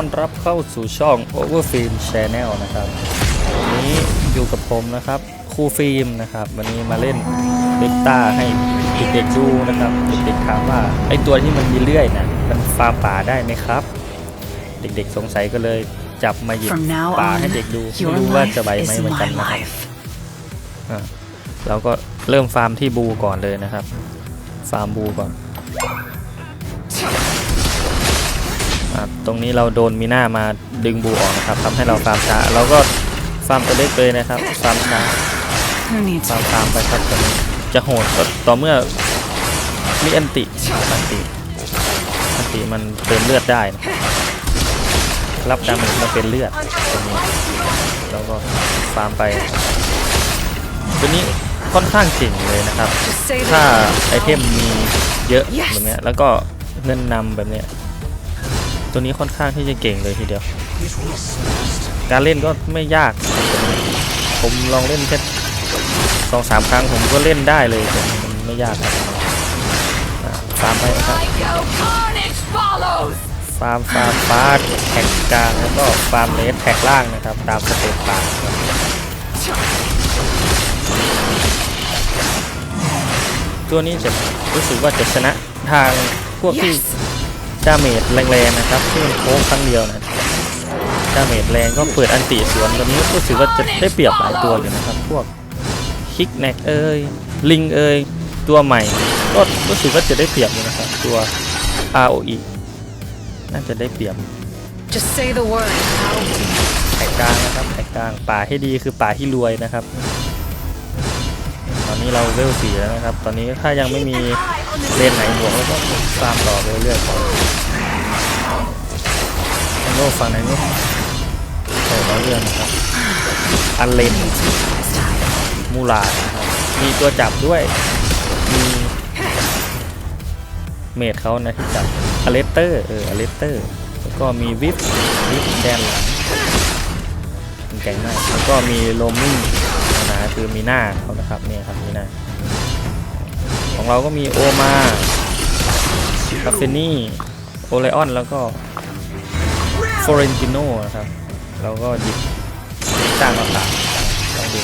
อนรับเข้าสู่ช่อง Overfilm Channel นะครับ วันนี้อยู่กับผมนะครับครูฟิล์มนะครับ วันนี้มาเล่นเบต้าให้เด็กๆดูนะครับเด็กๆถามว่าไอตัวที่มันมีเลื่อยนะมันฟาร์มป่าได้ไหมครับ เด็กๆสงสัยก็เลยจับมาหยิบ From now ป่า on, ให้เด็กดูไม่ your รู้ว่า life จะไหวไหม is เหมือนกัน my นะครับ life. อะเราก็เริ่มฟาร์มที่บูก่อนเลยนะครับ ฟาร์มบูก่อน รงนี้เราโดนมีหน้ามาดึงบูออกนะครับทำให้เราฟาร์มช้าเราก็ฟาร์มตัวเล็กเลยนะครับฟาร์มช้า Who needs ฟาร์มฟาร์มไปครับตรงนี้จะโหดก็ต่อเมื่อมีอันติอันติอันติมันเติมเลือดได้นะครับรับดาเมจมาเป็นเลือดตรงนี้แล้วก็ฟาร์มไปตัวนี้ค่อนข้างเก่งเลยนะครับ Just say ถ้า the word. ไอเทมมีเยอะ Yes แบบเนี้ยแล้วก็เงินนำแบบเนี้ย ตัวนี้ค่อนข้างที่จะเก่งเลยทีเดียว การเล่นก็ไม่ยาก ผมลองเล่นแค่สองสามครั้งผมก็เล่นได้เลยมันไม่ยากครับอะฟาร์มไปนะครับฟาร์มฟาร์มฟาร์มแท็กกลางแล้วก็ฟาร์มเลสแท็กล่างนะครับ ตามสเต็ปปาครับตัวนี้จะรู้สึกว่าจะชนะทางพวกที่ ดาเมจแรงๆนะครับที่มันโค้งครั้งเดียวนะดาเมจแรงก็เปิดอันติสวนตัวนี้รู้สึกว่าจะได้เปรียบหลายตัวอยู่นะครับ พวกคิกแนกเอ้ยลิงเอ้ยตัวใหม่ก็รู้สึกว่าจะได้เปรียบอยู่นะครับตัว ROE น่าจะได้เปรียบ Just say the word. I'll be แผกกลางนะครับแผกกลางป่าให้ดีคือป่าที่รวยนะครับต อนนี้เราเวลสี่แล้วนะครับ ตอนนี้ถ้ายังไม่มีเลนไหนบวกแล้วก็ฟามต่อไปเรื่อยๆก่อนแองโง่ฝั่งไหนก็โอ้เราเรื่องนะครับอันเลนมูลานะครับมีตัวจับด้วย มีเมดเขานะที่จับอเลสเตอร์เอออเลสเตอร์แล้วก็มีวิปวิปแดนหลังมันแก่งมากแล้วก็มีโรมมิ่ง นะคือมีหน้าเขานะครับเนี่ยครับมีหน้า ของเราก็มีโอมาคาเฟนี่โอไลออนแล้วก็ฟอเรนติโนนะครับ เราก็หยิบจ้างมาตัดลองดู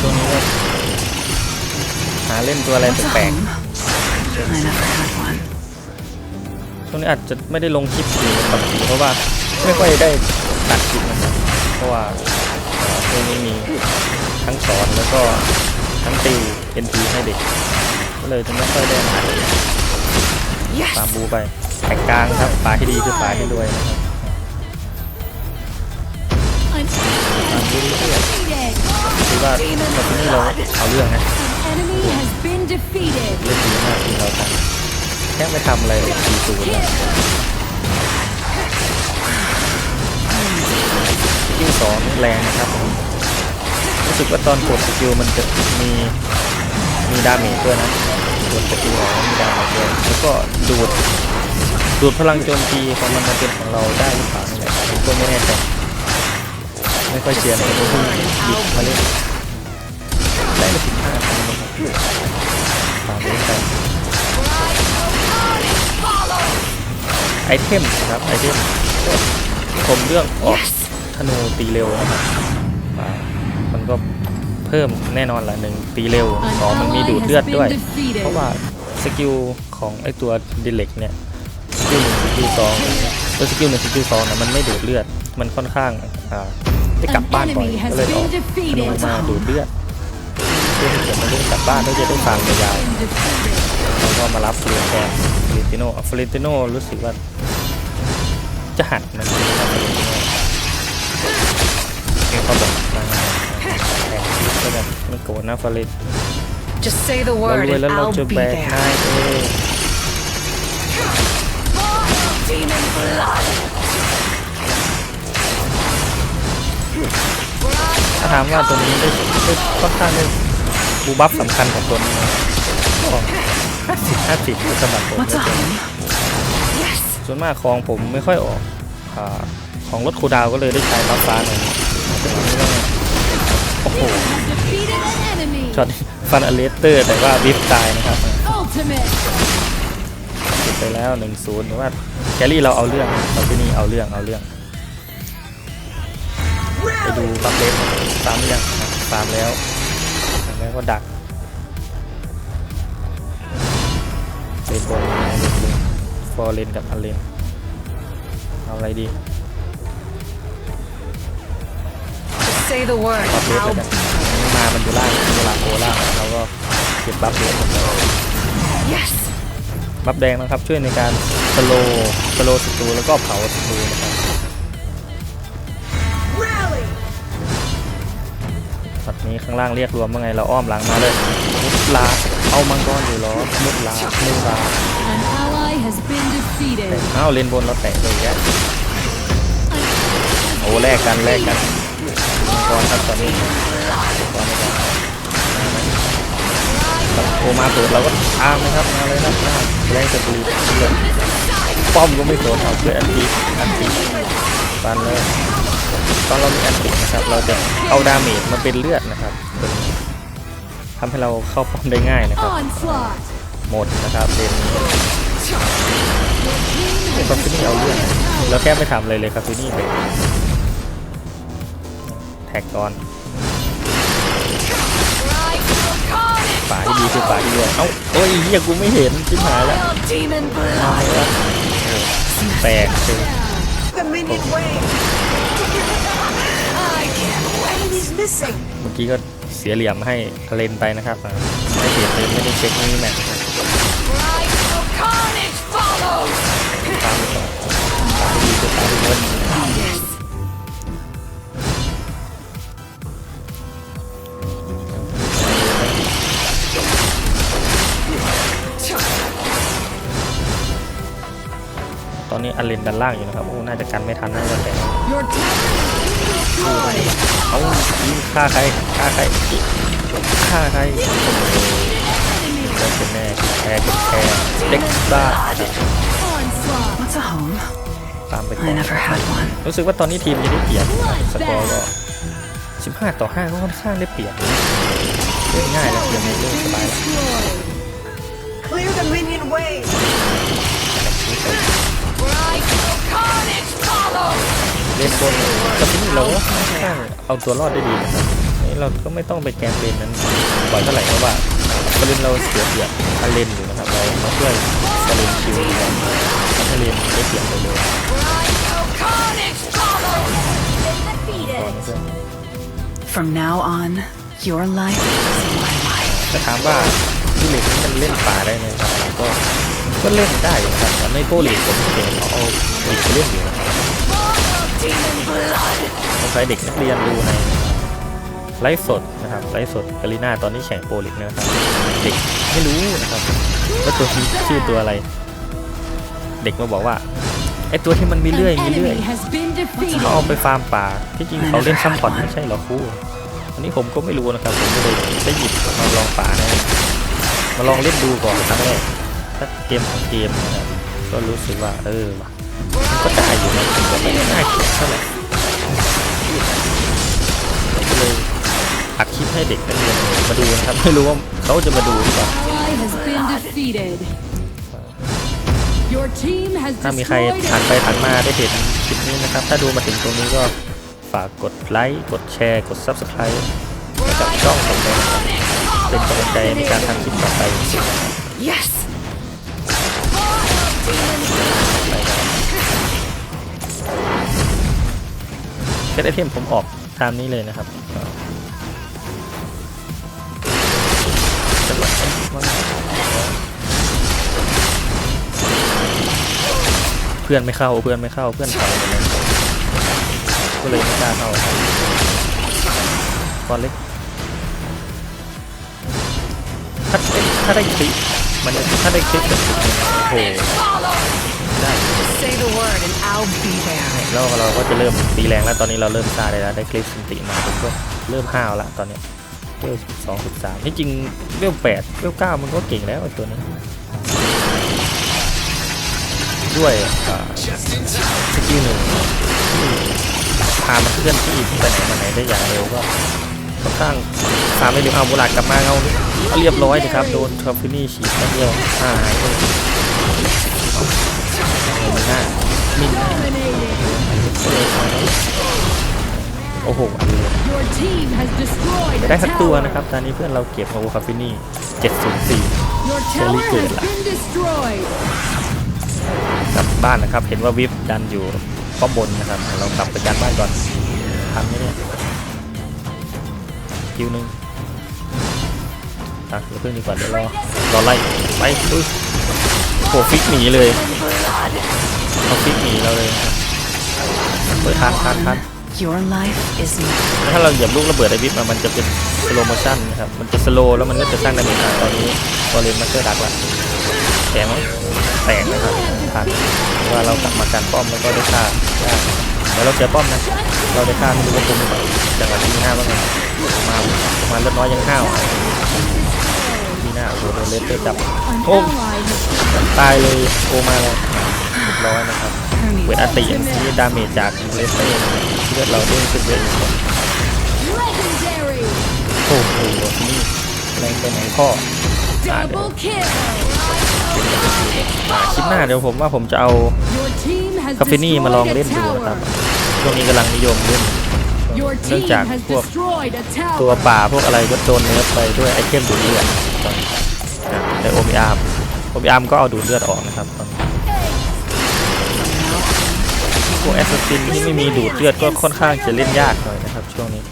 ช่วงนี้ก็หาเล่นตัวอะไรแปลกๆ ช่วงนี้อาจจะไม่ได้ลงคลิปอยู่ปกติเพราะว่าไม่ค่อยได้ตัดคลิปนะครับเพราะว่าเอ่อช่วงนี้มีทั้งสอนแล้วก็ทั้งติว NP ให้เด็ก ก็เลยจะไม่ค่อยได้อัด Yes. ตามบูไปแท็กกลางครับปลาที่ดีคือปลาที่รวยนะครับ An enemy has been defeated. คิดว่าตอนนี้เราเอาเรื่องนะ ค่ไม่ทำอะไรเลยสี่ศูนย์แล้วสกิลสองแรงนะครับ รู้สึกว่าตอนกดสกิลมันจะมีมีดาเมจด้วยนะกดสกิลออกมีดาเมจด้วยแล้วก็ดูดดูดพลังโจมตีของมันมาเป็นของเราได้หรือเปล่านี่แหละผมก็ไม่แน่ใจไม่ค่อยเชียร์นะผมเพิ่งหยิบมาเล่นได้มาสิบห้าพันนะครับฝากเล่นไป อเทมนะครับไอเทมก็ผมเลือกออกธนูตีเร็วนะครับอ่ามันก็เพิ่มแน่นอนละหนึ่งตีเร็ว An สองมันมี ally ดูด has เลือดด้วย been defeated. เพราะว่าสกิลของไอตัวดิเล็กเนี่ยสกิลหนึ่งสกิลสองตัวสกิลหนึ่งสกิลสองเนี่ยมันไม่ดูดเลือดมันค่อนข้างอ่าได้กลับบ้านบ่อย An enemy has ก็เลยออก been ธนู defeated. มาดูดเลือดเพื่อที่จะมาเล่นกลับบ้านแล้วจะได้ฟังยาว Been defeated. ๆแล้วก็มารับเรียนแทนฟลิ ติโนฟลิติโนรู้สึกว่าจะหัดมันนะครับฟลิติโนเขาบอกมาแข่งชีวิตก็แบบไม่โกรธนะฟาริส Just say the เรา word รวย and แล้วเรา I'll จะ be แบก there. นายเอง Demon blood. ถ้าถามว่าตัวนี้ได้ได้ค่อนข้างได้บูบัฟสำคัญของตัวนี้นะก็ห้า สิบห้าสิบสำหรับผม What's a นะ home? Yes. ส่วนมากของผมไม่ค่อยออกอาของรถคูลดาวก็เลยได้ใช้บัฟฟ้าหน่อยแต่อันนี้ก็โอ้โห Has defeated an enemy. ช็อตฟันอเลสเตอร์แต่ว่าบิฟตายนะครับ Ultimate. เก็บไปแล้ว1นศูนย์หรือว่าแคลรี่เราเอาเรื่องเราที่นี่เอาเรื่องเอาเรื่องไปดูบัฟเลสตามหรือยังอะตามแล้วแล้วก็ดัก เลนบนเลนบนฟอร์เลนกับอันเลนเอาอะไรดี Just say the word. บัฟเลส I'll แล้วกันอันนี้มามันอยู่ล่างเวลาโคล่างเราก็เก็บบัฟเลสหมดเลย Yes. บัฟแดงนะครับช่วยในการสโลสโลศัตรูแล้วก็เผาศัตรูนะครับช็อตนี้ข้างล่างเรียกรวมว่าไงเราอ้อมหลังมาเลยมุดลา เอามังกรอยู่หรอมุดลามุดลา An ally has been defeated. เอ้าเลนบนเราแตะเลยแกโอ้แลกกันแลกกันมังกรครับตอนนี้มังกรไม่ได้ครับโอมาเปิดเราก็ตามนะครับมาเลยครับมาแรงสตรีเลยป้อมก็ไม่โดนเอาเลยอันตีอันตีฟันเลยตอนเรามีอันตินะครับเราจะเอาดาเมจมาเป็นเลือดนะครับ ทำให้เราเข้าป้อมได้ง่ายนะครับ Onslaught. หมดนะครับเลนนี้คาฟินี่เอาเรื่องแล้วแค่ไม่ทำอะไรเลยคาฟินี่เลยแท็กก่อนป่าที่ดีคือป่าที่รวยเอ้าโอ้ยเฮียกูไม่เห็นชิบหายแล้ว Demon blood. ตายแล้วแตกเลย The minion wave. Enemies missing. เมื่อกี้ก็ เสียเหลี่ยมให้เลนไปนะครับไม่เห็นเลยไม่ได้เช็คนี่แมทตามไปก่อนป่าที่ดีคือป่าที่รวยตอนนี้อเลนดันล่างอยู่นะครับโอ้น่าจะกันไม่ทันน่าจะแต่ เอาฆ่าใครฆ่าใครฆ่าใครโอ้โหได้เป็นแน่แพ้กับแพ้เด็กบ้าตามไปก่อนรู้สึกว่าตอนนี้ทีมจะได้เปรียบสกอร์ก็15 ต่อ5ก็ค่อนข้างได้เปรียบเล่นง่ายแล้วเกมนี้เล่นสบายแล้ว Destroyed. Clear the minion wave. เล่นบนกับที่นี่เราก็ค่อนข้างเอาตัวรอดได้ดีนะครับนี่เราก็ไม่ต้องไปแกมเลนนั้นบ่อยเท่าไหร่เพราะว่าประเด็นเราเสียเปรียบอันเลนอยู่นะครับเรามาช่วยสเลนคิวกันทำให้เลนได้เปรียบไปเลยก่อนนะเพื่อน From now on, your life is my life. แต่ถามว่าที่เลนนี้มันเล่นป่าได้ไหมครับก็ก็เล่นได้อยู่นะครับแต่ในโปรลีกผมเห็นเขาเอาเด็กไปเล่นอยู่นะครับ ต้องใช้เด็กนักเรียนดูในไลฟ์สดนะครับไลฟ์สดกาลิน่าตอนนี้แข่งโปรลีกนะครับเด็กไม่รู้นะครับว่าตัวนี้ชื่อตัวอะไร เด็กมาบอกว่าไอตัวที่มันมี An เลื่อยมีเลื่อย enemy has been เขาเอา defeated. ไปฟาร์มป่าที่จริงเขาเล่นซัมพอร์ตไม่ใช่เหรอครูอันนี้ผมก็ไม่รู้นะครับผมก็เลยได้หยิบมาลองป่านะมาลองเล่นดูก่อนครั้งแรกสักเกมของเกมนะครับก็รู้สึกว่าเออว่ะ มันก็ได้อยู่นะผมก็ไม่ได้น่าเกลียดเท่าไหร่ก็เลยอัดคลิปให้เด็กนักเรียนมาดูนะครับไม่รู้ว่าเขาจะมาดูหรือเปล่า Ally has been defeated. Your team has ถ้ามีใคร destroyed ผ่าน a ไปผ่านมาได้เห็นคลิปนี้นะครับ ถ้าดูมาถึงตรงนี้ก็ฝากกดไลค์ กดแชร์ กด Subscribe ให้กับช่องของเรานะครับเป็นกำลังใจในการทำคลิปต่อไป Yes. เซตไอเทมผมออกตามนี้เลยนะครับจังหวะเพื่อนไม่เข้าเพื่อนไม่เข้าเพื่อนเข้ายก็เลยไม่กล้าเข้าครับก้อนเล็กถ้าถ้าได้คลิปมันถ้าได้คลิปแบบโอ้โห ได้ Just say the word and I'll be there. แล้วเราก็จะเริ่มตีแรงแล้วตอนนี้เราเริ่มซาได้แล้วได้คลิปสินติมาผมก็เริ่มห้าวละตอนเนี้ยเวลสองสิบสามที่จริงเวลแปดเวลเก้ามันก็เก่งแล้วไอ้ตัวนี้ ด้วยอ่าสกิลหนึ่งที่พามันเคลื่อนที่ไปไหนมาไหนได้อย่างเร็วก็ค่อนข้างตามไม่เร็วเอาบุหลาดกลับมาเอาเอาเรียบร้อยนะครับโดนทอฟฟินี่ฉีดแป๊บเดียวหาย เลยเอาเอามีหน้ามินหน้า Dominating. โอ้โหอันเลย Your team has destroyed ไม่ a ได้สักตัว tower. นะครับ ตอนนี้เพื่อนเราเก็บโอคาฟินี่704 Your tower has been destroyed. กลับบ้านนะครับ เห็นว่าวิฟดันอยู่ป้อมบนนะครับ เรากลับไปยันบ้านก่อนทันไหมเนี่ยคิวหนึ่งอะเดี๋ยวเพิ่งดีกว่าเดี๋ยวรอรอไล่ไปอุ้ย โอ้ฟิกหนีเลยเขาฟิกหนีเราเลยเปิดทันทันทัน Your life is mine. ถ้าเราเหยียบลูกระเบิดไอวิฟมามันจะเป็นสโลโมชั่นนะครับ มันจะสโลแล้วมันก็จะสร้างดาเมจตอนนี้วอลเลนมาสเตอร์ดักละแตกไหมแตกนะครับทันเพราะว่าเรากลับมาการป้อมแล้วก็ได้ฆ่าได้แล้วเราเจอป้อมนะ เราได้ฆ่าไม่รู้ว่าคุ้มหรือเปล่าจังหวะที่มีห้าบ้างไงมาประมาณเลือดน้อยยังห้าวมีหน้าโอ้โหโดนเลสเตอร์จับ An Oh. Ally has ตายเลยโอมาเลยเรียบร้อยนะครับเวทอัติที่ดาเมจจากเลสเตอร์เลือดเราเด้งขึ้นเยอะอยู่ legendary. โอ้โหนี่แรงไปไหนข้ออ่าเดี๋ยว Double kill. อ่าคลิปหน้าเดี๋ยวผมว่าผมจะเอา Your team has คาเฟนี่มาลอง destroyed เล่น a ดูนะครับ tower. ช่วงนี้กำลังนิยมเล่น Your เนื่อง team จาก has พวก destroyed a ตัว tower. ป่าพวกอะไรก็โดนเนิร์ฟไปด้วยไอเทมดูดเลือดตอนนี้อ่าในโอมิอาร์ มโอมิอาร์มก็เอาดูดเลือดออกนะครับตอนนี้พวกแอสซัสซินที่ไม่มีดูดเลือดก็ค่อนข้างจะเล่นยากหน่อยนะครับช่วงนี้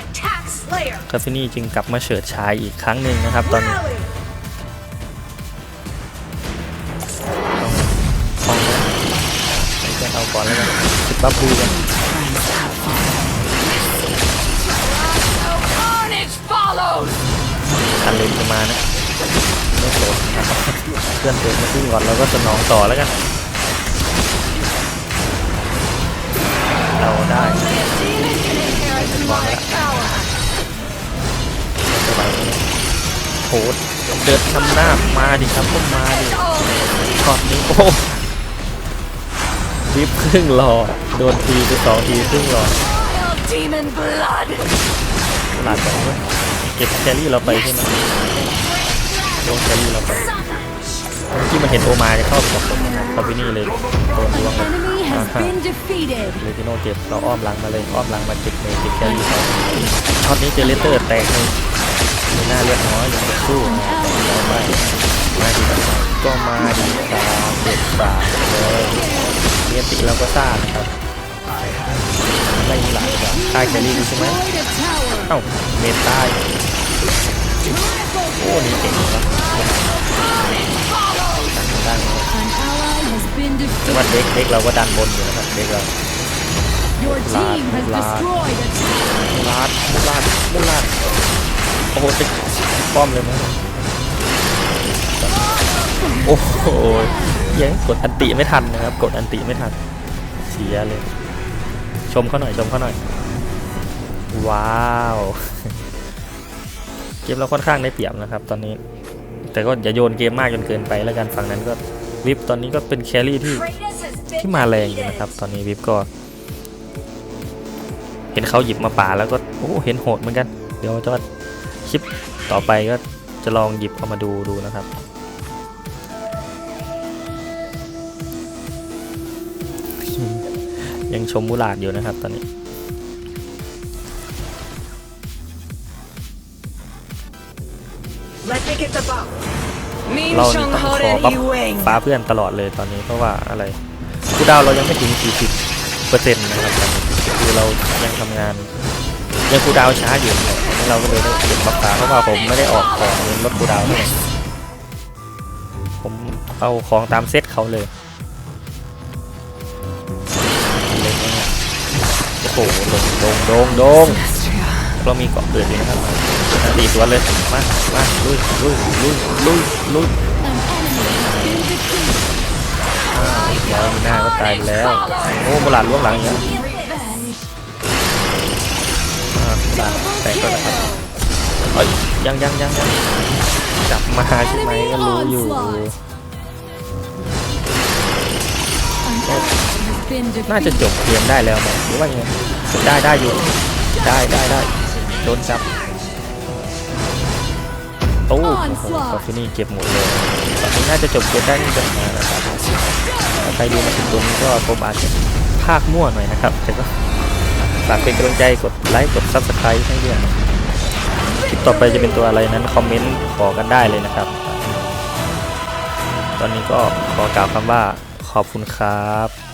Attack Slayer. คาเฟนี่จึงกลับมาเฉิดฉายอีกครั้งหนึ่งนะครับ ตอนนี้ Rally. คลองนะไปกันเอาก่อนแล้วกันสิบบัฟบูกัน Friends have fallen. อันเลนจะมานะไม่ โสดนะครับเพื่อนเกิดมาขึ้นก่อนเราก็สนองต่อแล้วกันเราได้ก่อนละสบายเลยโหเดินทำหน้ามาดิครับก็มาดิช็อตนี้โอ้วิบครึ่งหลอดโดนทีไปสองทีครึ่งหลอด Demon blood. หลาดไปด้วยเก็บแครี่เราไปใช่ไหม โดนแครี่เราไปเมื่อกี้มันเห็นโอมาจะเข้าไปกับผมนะครับเขาไปนี่เลยโดน An ดวงเลย enemy อ่า has ฮะ been defeated. เลยพี่โน่เก็บเราอ้อมหลังมาเลยอ้อมหลังมาเก็บเมย์เก็บแครี่เขาช็อตนี้เจอเลสเตอร์แตกเลยมีหน้าเลือดน้อยอย่างจะสู้เราไปมาดีกันก็มาดีสามเด็ดสามเลยเรียนติเราก็ซ่านะครับไม่มีหลังครับค่ายแครี่ดูใช่ไหม Destroyed a tower. เอ้าเมตใต้ Triple โอ้นี่เก่งครับ ดัน An ally has been แต่ว่าเด็กเด็กเราก็ดันบนอยู่นะครับเด็กเรา Your team has Lad. destroyed a tower. ลาดลาดลาดโอ้โหจะป้อมเลยมั้ยโอ้โหยังกดอันติไม่ทันนะครับ กดอันติไม่ทันเสียเลย ชมเขาหน่อยชมเขาหน่อย ว้าว เกมเราค่อนข้างได้เปรียบนะครับ ตอนนี้ แต่ก็อย่าโยนเกมมากจนเกินไปแล้วกันฝั่งนั้นก็วิปตอนนี้ก็เป็นแครี่ที่ที่มาแรงอยู่นะครับ ตอนนี้วิปก็เห็นเขาหยิบมาป่าแล้วก็โอ้เห็นโหดเหมือนกัน เดี๋ยวจะคลิปต่อไปก็จะลองหยิบเอามาดูดูนะครับ ยังชมมูลาดอยู่นะครับตอนนี้ เรานี่ต้องขอบัฟฟ้าเพื่อนตลอดเลยตอนนี้เพราะว่าอะไรคูดาวเรายังไม่ถึง 40เปอร์เซ็นต์นะครับตอนนี้คือเรายังทำงานยังคูดาวช้าอยู่เนี่ยเราก็เลยได้เก็บบัฟฟ้าเพราะว่าผมไม่ได้ออกของเงินลดคูดาวเท่าไหร่ผมเอาของตามเซตเขาเลยเลยเนี่ยโอ้โหโดงโดงโดงโดง Celestia. เรามีเกาะเกิดอยู่นะครับมา ตีสวนเลย มา มาลุยลุยลุยลุยลุยแล้วมีหน้าก็ตายแล้ว โอ้โบราณล้วงหลังอย่างเงี้ยอ่าโบราณแต่ก็นะครับเอ้ยยังยังยังยังจับมาใช่ไหมก็รู้อยู่น่าจะจบเกมได้แล้วไหมหรือว่าไงได้ได้อยู่ ได้ได้ได้โดนจับ โอ้โหคอฟฟินี่เก็บหมดเลยตอนนี้น่าจะจบเกมได้นี่เป็นมานะครับถ้าใครดูมาถึงตรงนี้ก็ผมอาจจะภาคมั่วหน่อยนะครับ แต่ก็ฝากเป็นกำลังใจกดไลค์กด subscribe ให้ด้วยนะคลิปต่อไปจะเป็นตัวอะไรนั้นคอมเมนต์ขอกันได้เลยนะครับ ตอนนี้ก็ขอกล่าวคำว่าขอบคุณครับ